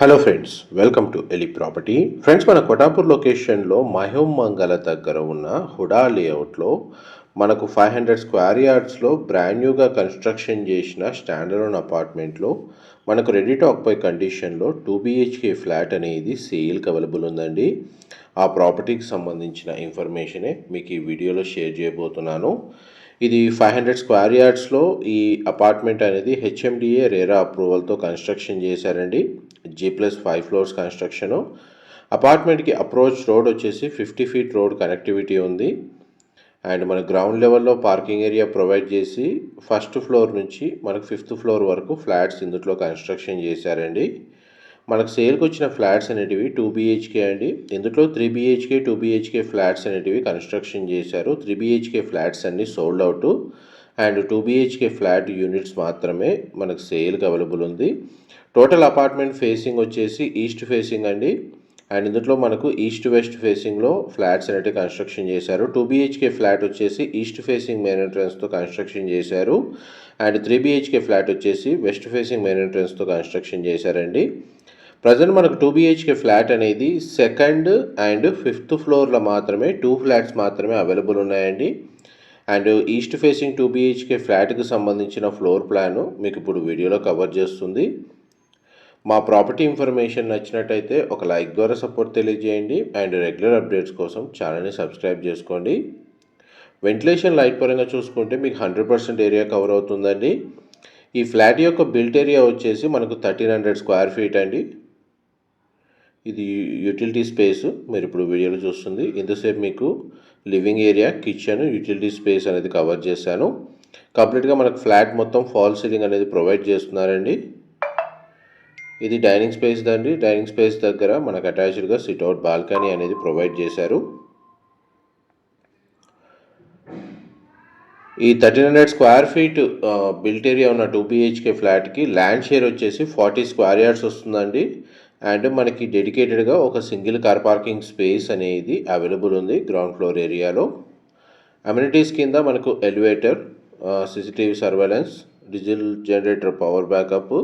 Hello friends welcome to ఎలి property friends మన కొటాపూర్ లొకేషన్లో మహోమంగళ దగ్గర ఉన్న హుడా లేఅవుట్లో మనకు ఫైవ్ హండ్రెడ్ స్క్వేర్ యార్డ్స్లో బ్రాండ్ న్యూగా కన్స్ట్రక్షన్ చేసిన స్టాండర్డ్ అపార్ట్మెంట్లో మనకు రెడీ టు ఆక్పై కండిషన్లో టూ బిహెచ్కే ఫ్లాట్ అనేది సేల్కి అవైలబుల్ ఉందండి. ఆ ప్రాపర్టీకి సంబంధించిన ఇన్ఫర్మేషనే మీకు ఈ వీడియోలో షేర్ చేయబోతున్నాను. ఇది ఫైవ్ హండ్రెడ్ స్క్వేర్ యార్డ్స్లో ఈ అపార్ట్మెంట్ అనేది హెచ్ఎండిఏ రేరా అప్రూవల్తో కన్స్ట్రక్షన్ చేశారండి. G plus five floors construction అపార్ట్మెంట్కి approach road వచ్చేసి ఫిఫ్టీ ఫీట్ రోడ్ కనెక్టివిటీ ఉంది. అండ్ మన గ్రౌండ్ లెవెల్లో పార్కింగ్ ఏరియా ప్రొవైడ్ చేసి ఫస్ట్ ఫ్లోర్ నుంచి మనకు ఫిఫ్త్ ఫ్లోర్ వరకు ఫ్లాట్స్ ఇందులో కన్స్ట్రక్షన్ చేశారండి. మనకు సేల్కి వచ్చిన ఫ్లాట్స్ అనేటివి టూ బీహెచ్కే అండి. ఇందులో three BHK two BHK flats అనేటివి కన్స్ట్రక్షన్ చేశారు. త్రీ బీహెచ్కే ఫ్లాట్స్ అన్నీ sold out and two BHK flat units మాత్రమే మనకు సేల్కి అవైలబుల్ ఉంది. టోటల్ అపార్ట్మెంట్ ఫేసింగ్ వచ్చేసి ఈస్ట్ ఫేసింగ్ అండి. అండ్ ఇందులో మనకు ఈస్ట్ వెస్ట్ ఫేసింగ్లో ఫ్లాట్స్ అనేవి కన్స్ట్రక్షన్ చేశారు. టూ బీహెచ్కే ఫ్లాట్ వచ్చేసి ఈస్ట్ ఫేసింగ్ మెయిన్ ఎంట్రన్స్తో కన్స్ట్రక్షన్ చేశారు. అండ్ త్రీ బీహెచ్కే ఫ్లాట్ వచ్చేసి వెస్ట్ ఫేసింగ్ మెయిన్ ఎంట్రన్స్తో కన్స్ట్రక్షన్ చేశారండి. ప్రజెంట్ మనకు టూ బీహెచ్కే ఫ్లాట్ అనేది సెకండ్ అండ్ ఫిఫ్త్ ఫ్లోర్లో మాత్రమే టూ ఫ్లాట్స్ మాత్రమే అవైలబుల్ ఉన్నాయండి. And east facing two BHK ఫ్లాట్కి సంబంధించిన ఫ్లోర్ ప్లాను మీకు ఇప్పుడు వీడియోలో కవర్ చేస్తుంది. మా ప్రాపర్టీ ఇన్ఫర్మేషన్ నచ్చినట్టయితే ఒక లైక్ ద్వారా సపోర్ట్ తెలియజేయండి అండ్ రెగ్యులర్ అప్డేట్స్ కోసం ఛానల్ని సబ్స్క్రైబ్ చేసుకోండి. వెంటిలేషన్ లైట్ పరంగా చూసుకుంటే మీకు హండ్రెడ్ పర్సెంట్ ఏరియా కవర్ అవుతుందండి. ఈ ఫ్లాట్ యొక్క బిల్ట్ ఏరియా వచ్చేసి మనకు థర్టీన్ హండ్రెడ్ స్క్వేర్ ఫీట్ అండి. ఇది యూటిలిటీ స్పేస్ మీరు ఇప్పుడు వీడియోలో చూస్తుంది. ఇంతసేపు మీకు living area kitchen utility space అనేది కవర్ చేశాను. కంప్లీట్గా మనకు ఫ్లాట్ మొత్తం ఫాల్ సీలింగ్ అనేది ప్రొవైడ్ చేస్తున్నారండి. ఇది డైనింగ్ స్పేస్ దండి. డైనింగ్ స్పేస్ దగ్గర మనకు అటాచ్డ్గా సిట్అవుట్ బాల్కనీ అనేది ప్రొవైడ్ చేశారు. ఈ thirteen hundred square feet built area ఉన్న టూ బీహెచ్కే ఫ్లాట్కి ల్యాండ్ షేర్ వచ్చేసి ఫార్టీ స్క్వేర్ యార్డ్స్ వస్తుందండి. అండ్ మనకి డెడికేటెడ్గా ఒక సింగిల్ కార్ పార్కింగ్ స్పేస్ అనేది అవైలబుల్ ఉంది గ్రౌండ్ ఫ్లోర్ ఏరియాలో. అమ్యూనిటీస్ కింద మనకు elevator CCTV surveillance digital generator power backup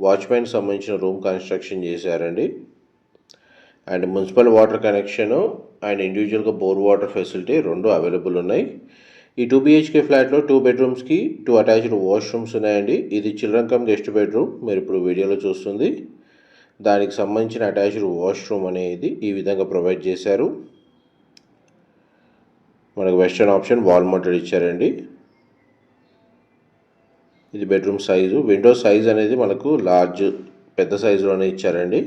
watchman సంబంధించిన రూమ్ కన్స్ట్రక్షన్ చేశారండి. And municipal water connection and ఇండివిజువల్గా బోర్ వాటర్ ఫెసిలిటీ రెండు అవైలబుల్ ఉన్నాయి. ఈ టూ బీహెచ్కే ఫ్లాట్లో టూ బెడ్రూమ్స్కి టూ అటాచ్డ్ వాష్రూమ్స్ ఉన్నాయండి. ఇది చిల్డ్రన్ కమ్ గెస్ట్ బెడ్రూమ్. మీరు ఇప్పుడు వీడియోలో చూస్తుంది. దానికి సంబంధించిన అటాచ్డ్ వాష్రూమ్ అనేది ఈ విధంగా ప్రొవైడ్ చేశారు. మనకు వెస్టర్న్ ఆప్షన్ వాల్ మౌంటెడ్ ఇచ్చారండి. ఇది బెడ్రూమ్ సైజు. విండో సైజ్ అనేది మనకు లార్జ్ పెద్ద సైజులోనే ఇచ్చారండి.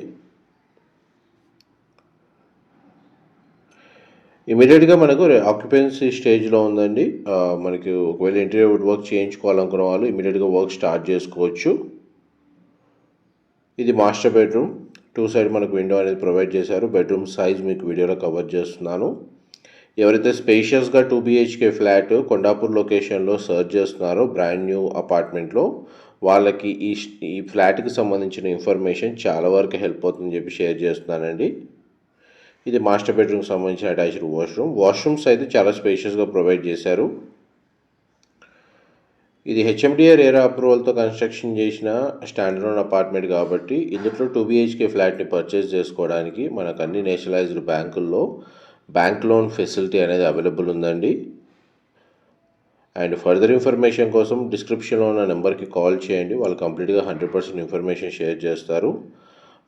ఇమీడియట్గా మనకు ఆక్యుపెన్సీ స్టేజ్లో ఉందండి. మనకి ఒకవేళ ఇంటీరియర్ వుడ్ వర్క్ చేయించుకోవాలనుకున్న వాళ్ళు ఇమీడియట్గా వర్క్ స్టార్ట్ చేసుకోవచ్చు. ఇది మాస్టర్ బెడ్రూమ్. టూ సైడ్ మనకు విండో అనేది ప్రొవైడ్ చేశారు. బెడ్రూమ్ సైజ్ మీకు వీడియోలో కవర్ చేస్తున్నాను. ఎవరైతే స్పేషియస్గా టూ బీహెచ్కే ఫ్లాట్ కొండాపూర్ లొకేషన్లో సర్చ్ చేస్తున్నారో బ్రాండ్ న్యూ అపార్ట్మెంట్లో వాళ్ళకి ఈ ఈ ఫ్లాట్కి సంబంధించిన ఇన్ఫర్మేషన్ చాలా వరకు హెల్ప్ అవుతుందని చెప్పి షేర్ చేస్తున్నానండి. ఇది మాస్టర్ బెడ్రూమ్కి సంబంధించిన అటాచ్డ్ వాష్రూమ్. వాష్రూమ్స్ అయితే చాలా స్పేషియస్గా ప్రొవైడ్ చేశారు. ఇది హెచ్ఎండిఏ రేరా అప్రూవల్తో కన్స్ట్రక్షన్ చేసిన స్టాండర్డ్ అపార్ట్మెంట్ కాబట్టి ఇందులో టూ బీహెచ్కే ఫ్లాట్ని పర్చేస్ చేసుకోవడానికి మనకు అన్ని నేషనలైజ్డ్ బ్యాంకుల్లో బ్యాంక్ లోన్ ఫెసిలిటీ అనేది అవైలబుల్ ఉందండి. అండ్ ఫర్దర్ ఇన్ఫర్మేషన్ కోసం డిస్క్రిప్షన్లో ఉన్న నెంబర్కి కాల్ చేయండి. వాళ్ళు కంప్లీట్గా హండ్రెడ్ పర్సెంట్ ఇన్ఫర్మేషన్ షేర్ చేస్తారు.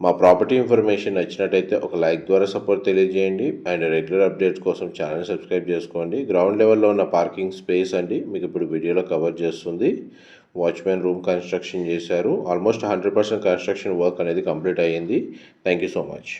మా ప్రాపర్టీ ఇన్ఫర్మేషన్ నచ్చినట్టయితే ఒక లైక్ ద్వారా సపోర్ట్ తెలియజేయండి అండ్ రెగ్యులర్ అప్డేట్స్ కోసం ఛానల్ సబ్స్క్రైబ్ చేసుకోండి. గ్రౌండ్ లెవెల్లో ఉన్న పార్కింగ్ స్పేస్ అండి. మీకు ఇప్పుడు వీడియోలో కవర్ చేస్తుంది. వాచ్మెన్ రూమ్ కన్స్ట్రక్షన్ చేశారు. Almost hundred percent construction work అనేది కంప్లీట్ అయ్యింది. Thank you so much.